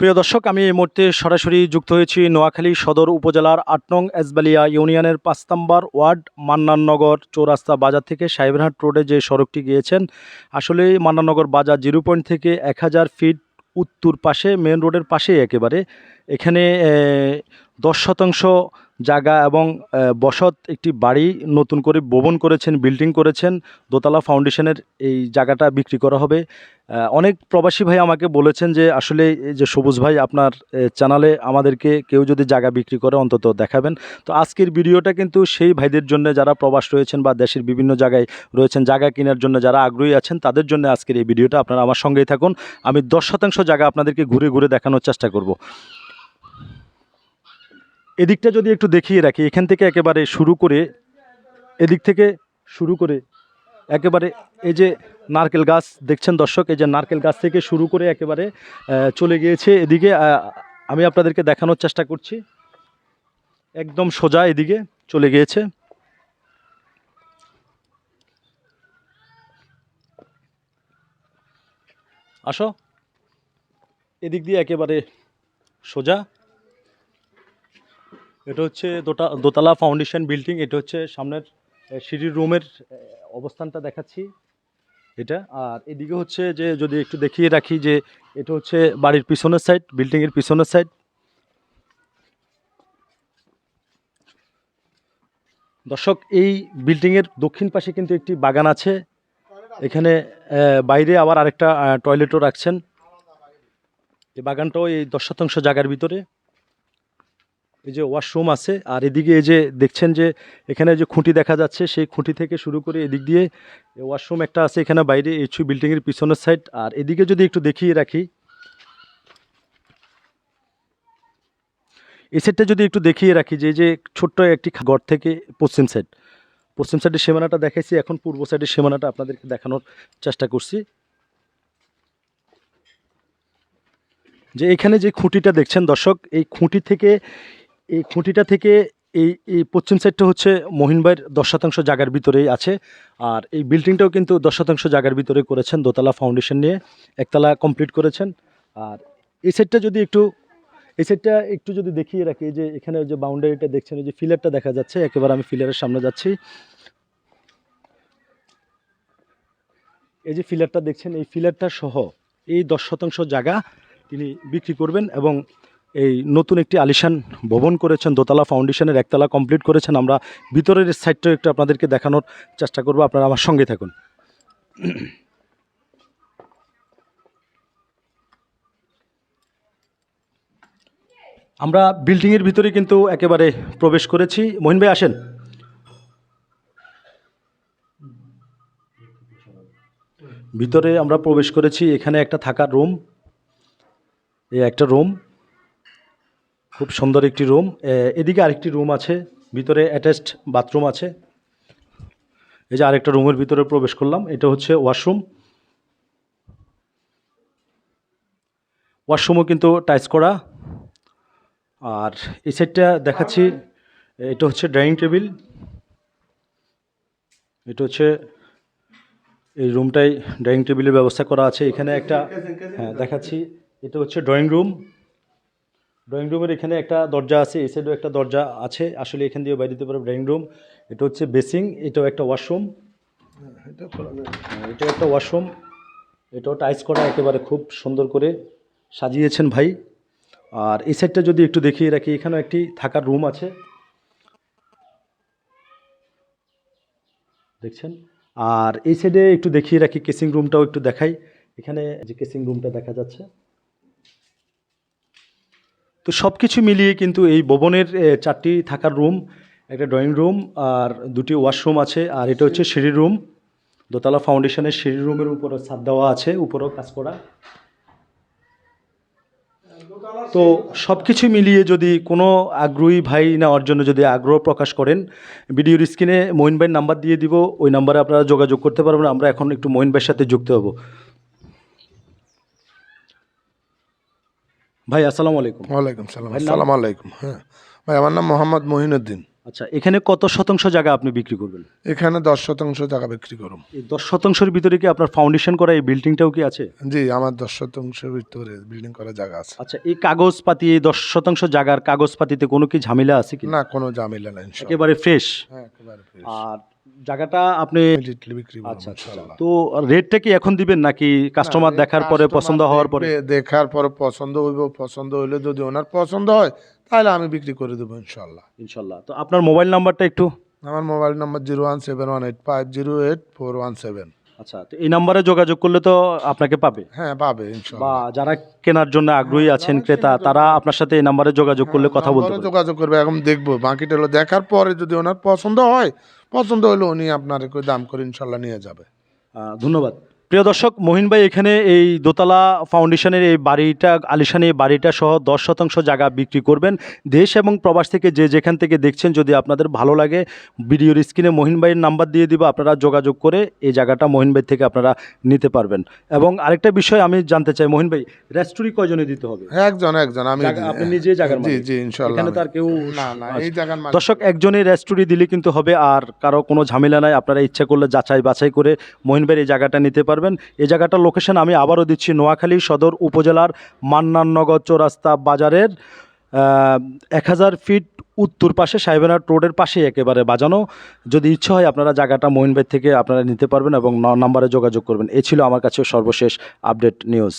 প্রিয় দর্শক, আমি এই মুহূর্তে সরাসরি যুক্ত হয়েছি নোয়াখালী সদর উপজেলার আট নং এসবালিয়া ইউনিয়নের পাঁচ নম্বর ওয়ার্ড মান্নাননগর চৌরাস্তা বাজার থেকে সাহেবহাট রোডে যে সড়কটি গিয়েছেন। আসলে মান্নাননগর বাজার জিরো পয়েন্ট থেকে এক হাজার ফিট উত্তর পাশে মেন রোডের পাশেই একেবারে। এখানে দশ শতাংশ জায়গা এবং বসত একটি বাড়ি নতুন করে ভবন করেছেন, বিল্ডিং করেছেন। দোতলা ফাউন্ডেশনের এই জায়গাটা বিক্রি করা হবে। অনেক প্রবাসী ভাই আমাকে বলেছেন যে, আসলে যে সবুজ ভাই আপনার চ্যানেলে আমাদেরকে কেউ যদি জায়গা বিক্রি করে, অন্তত দেখাবেন। তো আজকের ভিডিওটা কিন্তু সেই ভাইদের জন্য যারা প্রবাস রয়েছেন বা দেশের বিভিন্ন জায়গায় রয়েছেন, জায়গা কেনার জন্য যারা আগ্রহী আছেন, তাদের জন্য আজকের এই ভিডিওটা। আপনারা আমার সঙ্গেই থাকুন। আমি দশ শতাংশ জায়গা আপনাদেরকে ঘুরে ঘুরে দেখানোর চেষ্টা করব। এদিকটা যদি একটু দেখিয়ে রাখি, এখান থেকে একেবারে শুরু করে, এদিক থেকে শুরু করে, একেবারে এই যে নারকেল গাছ, দেখছেন দর্শক, এই যে নারকেল গাছ থেকে শুরু করে একেবারে চলে গিয়েছে। এদিকে আমি আপনাদেরকে দেখানোর চেষ্টা করছি। একদম সোজা এদিকে চলে গিয়েছে। আসো। এদিক দিয়ে একেবারে সোজা। এটা হচ্ছে দোটা, দোতলা ফাউন্ডেশন বিল্ডিং এটা হচ্ছে সামনের সিঁড়ির রুমের অবস্থানটা দেখাচ্ছি এটা। আর এদিকে হচ্ছে যে, যদি একটু দেখিয়ে রাখি যে, এটা হচ্ছে বাড়ির পিছনের সাইড বিল্ডিংয়ের পিছনের সাইড দর্শক, এই বিল্ডিংয়ের দক্ষিণ পাশে কিন্তু একটি বাগান আছে। এখানে বাইরে আবার আরেকটা টয়লেটও রাখছেন। এই বাগানটাও এই দশ শতাংশ জায়গার ভিতরে। এই যে ওয়াশরুম আছে, আর এদিকে এই যে দেখছেন যে এখানে যে খুঁটি দেখা যাচ্ছে, সেই খুঁটি থেকে শুরু করে এদিক দিয়ে ওয়াশরুম একটা আছে এখানে বাইরে এইচু বিল্ডিংয়ের পিছনের সাইড আর এদিকে যদি একটু দেখিয়ে রাখি, এই সাইডটা যদি একটু দেখিয়ে রাখি যে যে ছোট্ট একটি ঘর থেকে পশ্চিম সাইড পশ্চিম সাইডের সীমানাটা দেখাইছি, এখন পূর্ব সাইডের সীমানাটা আপনাদেরকে দেখানোর চেষ্টা করছি। যে এখানে যে খুঁটিটা দেখছেন দর্শক, এই খুঁটি থেকে এই খুঁটিটা থেকে এই এই পশ্চিম সাইডটা হচ্ছে মহিনবাইয়ের দশ শতাংশ জায়গার ভিতরেই আছে। আর এই বিল্ডিংটাও কিন্তু দশ শতাংশ জায়গার ভিতরে করেছেন, দোতলা ফাউন্ডেশন নিয়ে একতলা কমপ্লিট করেছেন। আর এই সাইডটা যদি একটু, এই সাইডটা একটু যদি দেখিয়ে রাখি যে এখানে যে বাউন্ডারিটা দেখছেন এই যে ফিলারটা দেখা যাচ্ছে, একেবারে আমি ফিলারের সামনে যাচ্ছি। এই যে ফিলারটা দেখছেন, এই ফিলারটা সহ এই দশ শতাংশ জায়গা তিনি বিক্রি করবেন এবং এই নতুন একটি আলিশান ভবন করেছেন, দোতলা ফাউন্ডেশনের একতলা কমপ্লিট করেছেন। আমরা ভিতরের সাইডটা একটু আপনাদেরকে দেখানোর চেষ্টা করব, আপনারা আমার সঙ্গে থাকুন। আমরা বিল্ডিংয়ের ভিতরে কিন্তু একেবারে প্রবেশ করেছি। মহিন ভাই, আসেন। ভিতরে আমরা প্রবেশ করেছি। এখানে একটা থাকার রুম এই একটা রুম খুব সুন্দর একটি রুম। এদিকে আরেকটি রুম আছে, ভিতরে অ্যাটাচড বাথরুম আছে। এই যে আরেকটা রুমের ভিতরে প্রবেশ করলাম, এটা হচ্ছে ওয়াশরুম। ওয়াশরুমও কিন্তু টাইস করা। আর এই সাইডটা দেখাচ্ছি, এটা হচ্ছে ডাইনিং টেবিল। এটা হচ্ছে, এই রুমটাই ডাইনিং টেবিলের ব্যবস্থা করা আছে। এখানে একটা হ্যাঁ দেখাচ্ছি, এটা হচ্ছে ড্রয়িং রুম। ড্রয়িং রুমের এখানে একটা দরজা আছে এই সাইডেও একটা দরজা আছে আসলে এখান দিয়ে বাইরে দিতে পারবে ড্রয়িং রুম এটা হচ্ছে বেসিং এটাও একটা ওয়াশরুম। এটা একটা ওয়াশরুম। এটাও টাইস করা একেবারে খুব সুন্দর করে সাজিয়েছেন ভাই। আর এই সাইডটা যদি একটু দেখিয়ে রাখি এখানেও একটি থাকার রুম আছে। দেখছেন? আর এই সাইডে একটু দেখিয়ে রাখি কেসিং রুমটাও একটু দেখাই। এখানে যে কেসিং রুমটা দেখা যাচ্ছে। তো সব কিছু মিলিয়ে কিন্তু এই ভবনের চারটি থাকার রুম, একটা ড্রয়িং রুম আর দুটি ওয়াশরুম আছে। আর এটা হচ্ছে সিঁড়ি রুম। দোতলা ফাউন্ডেশনের সিঁড়ি রুমের উপরে ছাদ দেওয়া আছে, উপরেও কাজ করা। তো সব কিছু মিলিয়ে যদি কোনো আগ্রহী ভাই নেওয়ার জন্য যদি আগ্রহ প্রকাশ করেন, ভিডিওর স্ক্রিনে মহিন ভাইয়ের নাম্বার দিয়ে দিব। ওই নাম্বারে আপনারা যোগাযোগ করতে পারবেন। আমরা এখন একটু মহিন ভাইয়ের সাথে যুক্ত হব। ভাই আসসালামু আলাইকুম। ওয়ালাইকুম সালাম আসসালামু আলাইকুম হ্যাঁ। ভাই আমার নাম মোহাম্মদ মহিনুদ্দিন। আচ্ছা এখানে কত শতাংশ জায়গা আপনি বিক্রি করবেন? এখানে দশ শতাংশ টাকা বিক্রি করুম। এই দশ শতাংশের ভিতরে কি আপনার ফাউন্ডেশন করা এই বিল্ডিংটাও কি আছে? জি আমার দশ শতাংশের ভিতরে বিল্ডিং করার জায়গা আছে। আচ্ছা এই কাগজপাতি এই দশ শতাংশ জায়গার কাগজপাতিতে কোনো কি ঝামেলা আছে কি? না কোনো ঝামেলা নাই। একেবারে ফ্রেশ হ্যাঁ একেবারে fresh। আর জায়গাটা আপনি বিক্রি আচ্ছা আচ্ছা। তো রেটটা কি এখন দিবেন নাকি কাস্টমার দেখার পরে পছন্দ হওয়ার পরে? দেখার পরে পছন্দ হইব পছন্দ হইলে যদি ওনার পছন্দ হয় তাহলে আমি বিক্রি করে দেবো ইনশাল্লাহ ইনশাল্লাহ তো আপনার মোবাইল নাম্বারটা একটু? আমার mobile number zero one seven one eight five zero eight four one seven আচ্ছা তো এই নাম্বারে যোগাযোগ করলে তো আপনাকে পাবে। হ্যাঁ পাবে বা যারা কেনার জন্য আগ্রহী আছেন ক্রেতা তারা আপনার সাথে এই নাম্বারে যোগাযোগ করলে কথা বলতে পারবে। যোগাযোগ করবে এখন দেখব। বাকিটা হলো দেখার পরে যদি ওনার পছন্দ হয় পছন্দ হলে উনি আপনার দাম করে ইনশাল্লাহ নিয়ে যাবে। আহ, ধন্যবাদ। প্রিয় দর্শক মহিন ভাই এখানে এই দোতলা ফাউন্ডেশনের এই বাড়িটা আলিশানি এই বাড়িটা সহ দশ শতাংশ জায়গা বিক্রি করবেন। দেশ এবং প্রবাস থেকে যে যেখান থেকে দেখছেন যদি আপনাদের ভালো লাগে ভিডিওর স্ক্রিনে মহিন ভাইয়ের নাম্বার দিয়ে দিব আপনারা যোগাযোগ করে এই জায়গাটা মহিন ভাই থেকে আপনারা নিতে পারবেন। এবং আরেকটা বিষয় আমি জানতে চাই মহিন ভাই রেস্টুরি কয়জনে দিতে হবে? একজন একজন আমি আপনি নিজেই জায়গার জি জি ইনশাল্লাহ। এখানে আমি- তার কেউ না না এই জায়গার দর্শক একজনই রেস্টুরি দিলে কিন্তু হবে আর কারও কোনো ঝামেলা নাই আপনারা ইচ্ছা করলে যাচাই বাছাই করে মহিন ভাইয়ের এই জায়গাটা নিতে পারবেন। এই জায়গাটার লোকেশন আমি আবারও দিচ্ছি নোয়াখালী সদর উপজেলার মান্নাননগর চৌরাস্তা বাজারের এক হাজার ফিট উত্তর পাশে সাহেবেনাট রোডের পাশে একেবারে বাজানো। যদি ইচ্ছা হয় আপনারা জায়গাটা মহিন থেকে আপনারা নিতে পারবেন এবং নাম্বারে যোগাযোগ করবেন। এ ছিল আমার কাছে সর্বশেষ আপডেট নিউজ